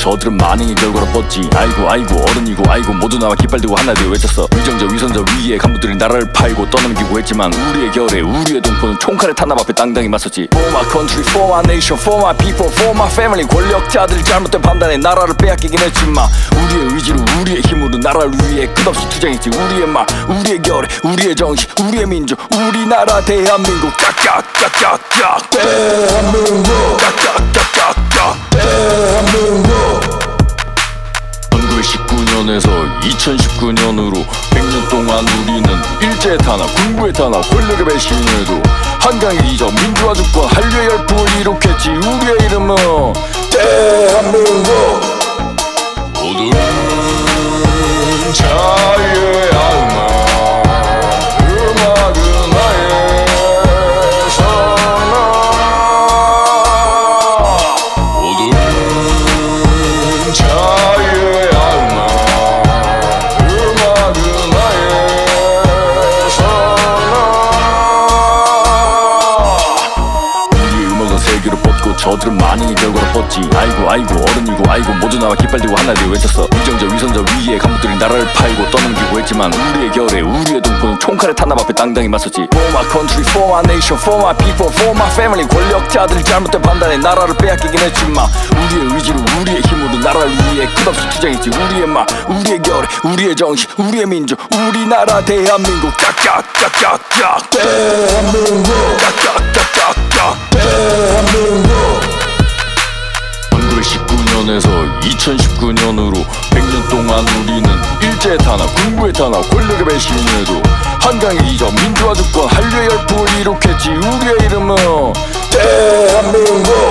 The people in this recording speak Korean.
저들은 만행의 결과로 뻗지. 아이고 아이고 어른이고 아이고 모두 나와 깃발 들고 하나 되어 외쳤어. 위정자 위선자 위의 간부들이 나라를 팔고 떠넘기고 했지만 우리의 결에 우리의 동포는 총칼의 탄압 앞에 당당히 맞섰지. For my country, for my nation, for my people, for my family. 권력자들이 잘못된 판단에 나라를 빼앗기긴 했지만 우리의 의지로 우리의 힘으로 나라를 위해 끝없이 투쟁했지. 우리의 말 우리의 결에 우리의 정신 우리의 민족 우리나라 대한민국. 깍깍깍깍깍. 대한민국. 깍깍깍깍깍 1919년에서 2019년으로 100년 동안 우리는 일제의 탄압, 군부의 탄압, 권력의 배신에도 한강의 기적, 민주화 주권, 한류의 열풍을 일으켰지 우리의 이름은 대한민국. 모두는 자 저들은 만행의 결과로 뻗지. 아이고 아이고 어른이고 아이고 모두 나와 깃발 들고 하나 되어 외쳤어 위정자 위선자 위의 간부들이 나라를 팔고 떠넘기고 했지만 우리의 결에 우리의 동포는 총칼의 탄압 앞에 당당히 맞섰지. For my country, for my nation, for my people, for my family. 권력자들이 잘못된 판단에 나라를 빼앗기긴 했지만 우리의 의지로 우리의 힘으로 나라를 위해 끝없이 투쟁했지. 우리의 말 우리의 결에 우리의 정신 우리의 민족 우리나라 대한민국. 깍깍깍깍깍 대한민국 깍깍깍깍깍. 대한민국 1919년에서 2019년으로 100년 동안 우리는 일제의 탄압, 군부의 탄압, 권력의 배신에도 한강의 기적, 민주화 주권, 한류의 열풍을 일으켰지 우리의 이름은 대한민국